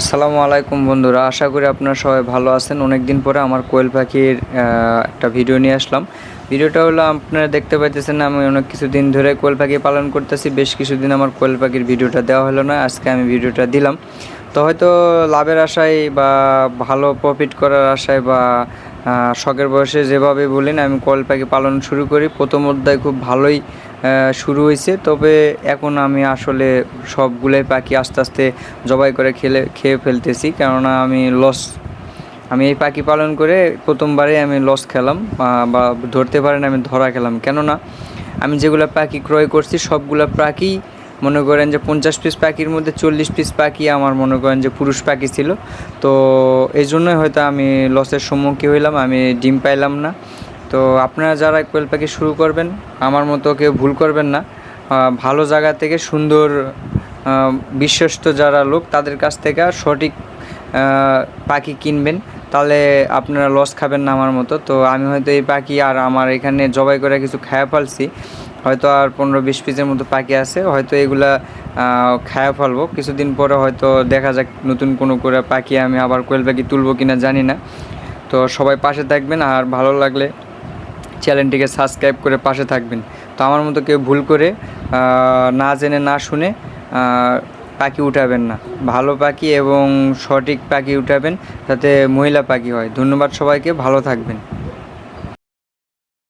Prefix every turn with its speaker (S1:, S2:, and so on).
S1: আসসালামু আলাইকুম বন্ধুরা, আশা করি আপনারা সবাই ভালো আছেন। অনেক দিন পরে আমার কোয়েল পাখির একটা ভিডিও নিয়ে আসলাম। ভিডিওটা হলো আপনারা দেখতে পাইতেছেন আমি অনেক কিছুদিন ধরে কোয়েল পাখি পালন করতেছি, বেশ কিছুদিন আমার কোয়েল পাখির ভিডিওটা দেওয়া হলো না, আজকে আমি ভিডিওটা দিলাম। তো হয়তো লাভের আশায় বা ভালো প্রফিট করার আশায় বা শখের বয়সে যেভাবে বলেন, আমি কোয়েল পাখি পালন শুরু করি। প্রথম অধ্যায় খুব ভালোই শুরু হয়েছে। তবে এখন আমি আসলে সবগুলোই পাখি আস্তে আস্তে জবাই করে খেলে খেয়ে ফেলতেছি। কেননা আমি লস আমি এই পাখি পালন করে প্রথমবারে আমি লস খেলাম বা ধরতে পারেন আমি ধরা খেলাম। কেননা আমি যেগুলো পাখি ক্রয় করছি, সবগুলো পাখি মনে করেন যে পঞ্চাশ পিস পাখির মধ্যে চল্লিশ পিস পাখি আমার মনে করেন যে পুরুষ পাখি ছিল। তো এই জন্যই হয়তো আমি লসের সম্মুখীন হইলাম, আমি ডিম পাইলাম না। তো আপনারা যারা কোয়েল পাখি শুরু করবেন, আমার মতো কেউ ভুল করবেন না। ভালো জায়গা থেকে সুন্দর বিশ্বস্ত যারা লোক, তাদের কাছ থেকে সঠিক পাখি কিনবেন। তাহলে আপনারা লস খাবেন না আমার মতো। তো আমি হয়তো এই পাখি আর আমার এখানে জবাই করে কিছু খায়া ফেলছি। হয়তো আর পনেরো বিশ পিসের মতো পাখি আছে। হয়তো এগুলা খায়া ফেলব। কিছুদিন পরে হয়তো দেখা যাক নতুন কোনো করে পাখি আমি আবার কোয়েল পাখি তুলবো কিনা জানি না। তো সবাই পাশে থাকবেন। আর ভালো লাগলে চ্যানেলটিকে সাবস্ক্রাইব করে পাশে থাকবেন। তো আমার মতো কেউ ভুল করে না জেনে, না শুনে পাখি উঠাবেন না। ভালো পাখি এবং সঠিক পাখি উঠাবেন যাতে মহিলা পাখি হয়। ধন্যবাদ সবাইকে, ভালো থাকবেন।